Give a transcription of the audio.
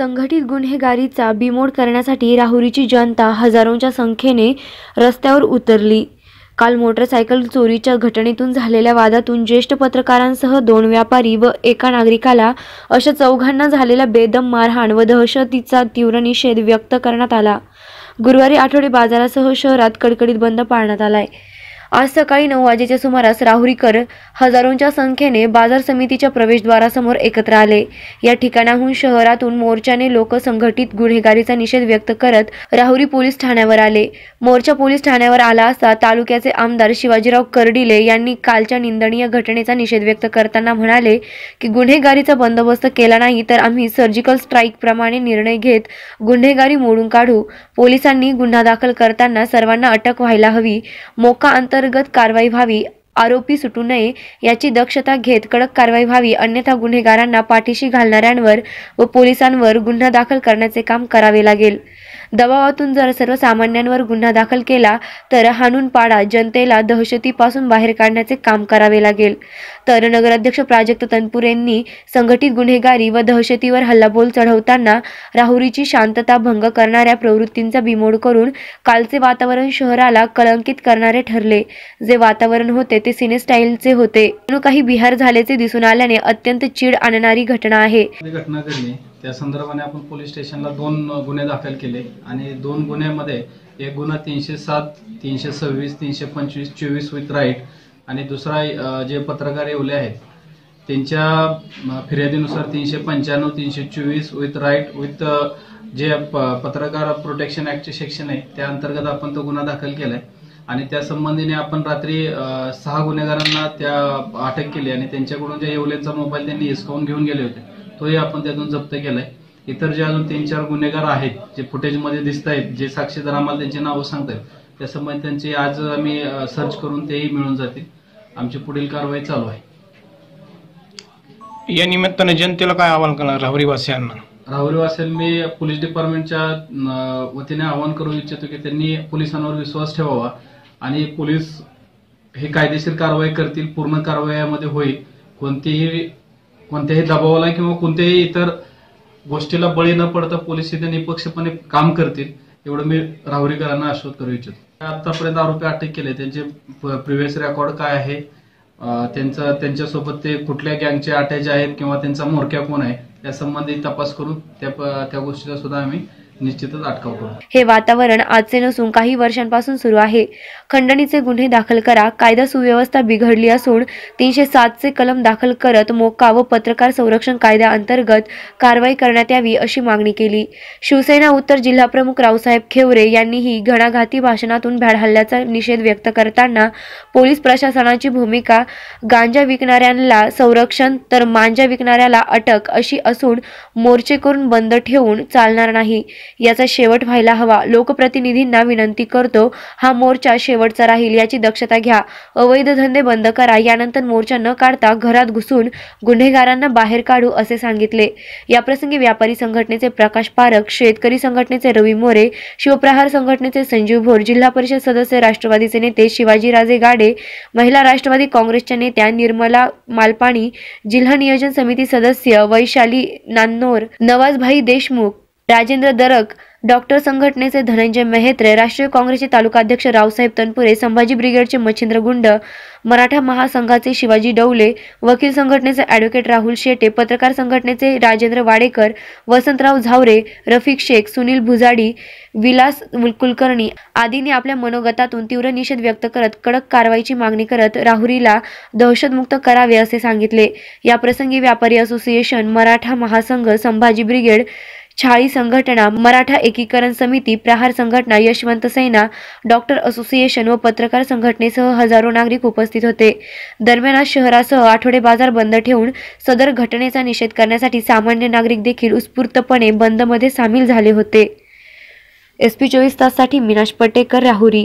संघटित गुन्हेगारीचा बिमोड करण्यासाठी राहुरीची जनता हजारोंच्या संख्येने रस्त्यावर उतरली. काल मोटरसायकल चोरीच्या घटनेतून झालेल्या वादातून ज्येष्ठ पत्रकारांसह दोन व्यापारी व एका नागरिकाला अशा चौघांना झालेल्या बेदम मारहाण व दहशतीचा तीव्र निषेध व्यक्त करण्यात आला. गुरुवारी आठवडे बाजारासह शहरात कडकडीत बंद पाळण्यात आलाय. आज सकाळी नऊ वाजेच्या सुमारास राहुरीकर हजारोंच्या संख्येने बाजार समितीच्या प्रवेशद्वारासमोर एकत्र आले. या ठिकाणाहून शहरातून मोर्चाने लोक संघटित गुन्हेगारीचा निषेध व्यक्त करत राहुरी पोलीस ठाण्यावर आले. मोर्चा पोलीस ठाण्यावर आला असता तालुक्याचे आमदार शिवाजीराव कर्डिले यांनी कालच्या निंदनीय घटनेचा निषेध व्यक्त करताना म्हणाले की गुन्हेगारीचा बंदोबस्त केला नाही तर आम्ही सर्जिकल स्ट्राईक प्रमाणे निर्णय घेत गुन्हेगारी मोडून काढू. पोलिसांनी गुन्हा दाखल करताना सर्वांना अटक व्हायला हवी. मोका अंतर अंतर्गत कारवाई व्हावी आरोपी सुटू नये याची दक्षता घेत कडक कारवाई व्हावी अन्यथा गुन्हेगारांना पाठीशी घालणाऱ्यांवर व पोलिसांवर गुन्हा दाखल करण्याचे काम करावे लागेल. दबावातून जर सर्वसामान्यांवर गुन्हा दाखल केला तर हाणून पाडा जनतेला दहशतीपासून बाहेर काढण्याचे काम करावे लागेल. तर नगराध्यक्ष प्राजक्त तनपुरेंनी संघटित गुन्हेगारी व दहशतीवर हल्लाबोल चढवताना राहुरीची शांतता भंग करणाऱ्या प्रवृत्तींचा बिमोड करून कालचे वातावरण शहराला कलंकित करणारे ठरले. जे वातावरण होते ते सिने स्टाईलचे होते काही बिहार झाल्याचे दिसून आल्याने अत्यंत चीड आणणारी घटना आहे. घटना घडली. त्या संदर्भाने आपण पोलीस स्टेशनला दोन गुन्हे दाखल केले आणि दोन गुन्ह्यामध्ये एक गुन्हा तीनशे सात तीनशे सव्वीस तीनशे पंचवीस चोवीस विथ राईट आणि दुसरा जे पत्रकार येवले आहेत त्यांच्या फिर्यादीनुसार तीनशे पंच्याण्णव तीनशे चोवीस विथ राईट विथ जे प- पत्रकार प्रोटेक्शन ऍक्टचे सेक्शन आहे त्या अंतर्गत आपण तो गुन्हा दाखल केलाय. आणि त्या संबंधीने आपण रात्री सहा गुन्हेगारांना त्या अटक केली आणि त्यांच्याकडून जे येवलेचा मोबाईल त्यांनी हिसकावून घेऊन गेले होते. तोही आपण त्यातून जप्त केलाय. इतर जे अजून तीन चार गुन्हेगार आहेत जे फुटेजमध्ये दिसत आहेत जे साक्षीदार आम्हाला त्यांची नावं सांगतात त्या संबंधी त्यांची आज आम्ही सर्च करून तेही मिळून जातील. आमची पुढील कारवाई चालू आहे. या निमित्ताने जनतेला काय आवाहन करणार राहुरीवासियांना राहुल वासेल मी पोलीस डिपार्टमेंटच्या वतीने आवाहन करू इच्छितो की त्यांनी पोलिसांवर विश्वास ठेवावा आणि पोलीस हे कायदेशीर कारवाई करतील पूर्ण कारवाईमध्ये होईल. कोणतीही कोणत्याही दबावाला किंवा कोणत्याही इतर गोष्टीला बळी न पडता पोलीस इथे निपक्षपणे काम करतील एवढं मी राहुरीकरांना आश्वस्त करू इच्छितो. आतापर्यंत आरोपी अटक केले. त्यांचे प्रिव्हियस रेकॉर्ड काय आहे? त्यांचा त्यांच्यासोबत ते कुठल्या गँगचे अटॅच आहेत किंवा त्यांचा म्होरक्या कोण आहे या संबंधी तपास करून त्या त्या गोष्टीचा सुद्धा आम्ही निश्चितच अटकाव करू. हे वातावरण आजचे नसून काही वर्षांपासून सुरू आहे. खंडणीचे गुन्हे दाखल करा. कायदा सुव्यवस्था बिघडली असून तीनशे सातचे कलम दाखल करत मोक्का व पत्रकार संरक्षण कायद्याअंतर्गत कारवाई करण्यात यावी अशी मागणी केली. शिवसेना उत्तर जिल्हाप्रमुख रावसाहेब खेवरे यांनीही घणाघाती भाषणातून भ्याड हल्ल्याचा निषेध व्यक्त करताना पोलीस प्रशासनाची भूमिका गांजा विकणाऱ्यांना संरक्षण तर मांजा विकणाऱ्याला अटक अशी असून मोर्चे करून बंद ठेवून चालणार नाही. याचा शेवट व्हायला हवा. लोकप्रतिनिधींना विनंती करतो हा मोर्चा शेवटचा राहील याची दक्षता घ्या. अवैध धंदे बंद करा यानंतर मोर्चा न काढता घरात घुसून गुन्हेगारांना बाहेर काढू असे सांगितले. याप्रसंगी व्यापारी संघटनेचे प्रकाश पारख शेतकरी संघटनेचे रवी मोरे शिवप्रहार संघटनेचे संजीव भोर जिल्हा परिषद सदस्य राष्ट्रवादीचे नेते शिवाजीराजे गाडे महिला राष्ट्रवादी काँग्रेसच्या नेत्या निर्मला मालपाणी जिल्हा नियोजन समिती सदस्य वैशाली नान्नोर नवाजभाई देशमुख राजेंद्र दरक डॉक्टर संघटनेचे धनंजय मेहत्रे राष्ट्रीय काँग्रेसचे तालुकाध्यक्ष रावसाहेब तनपुरे संभाजी ब्रिगेडचे मच्छिंद्र गुंड मराठा महासंघाचे शिवाजी डवले वकील संघटनेचे ॲडव्होकेट राहुल शेटे पत्रकार संघटनेचे राजेंद्र वाडेकर वसंतराव झावरे रफिक शेख सुनील भुजाडी विलास कुलकर्णी आदींनी आपल्या मनोगतातून तीव्र निषेध व्यक्त करत कडक कारवाईची मागणी करत राहुरीला दहशतमुक्त करावे असे सांगितले. या प्रसंगी व्यापारी असोसिएशन मराठा महासंघ संभाजी ब्रिगेड छाळी संघटना मराठा एकीकरण समिती प्रहार संघटना यशवंत सेना डॉक्टर असोसिएशन व पत्रकार संघटनेसह हजारो नागरिक उपस्थित होते. दरम्यान आज शहरासह आठवडे बाजार बंद ठेवून सदर घटनेचा निषेध करण्यासाठी सामान्य नागरिक देखील उत्स्फूर्तपणे बंदमध्ये सामील झाले होते. एस पी चोवीस ताससाठी मीनाश पटेकर राहुरी.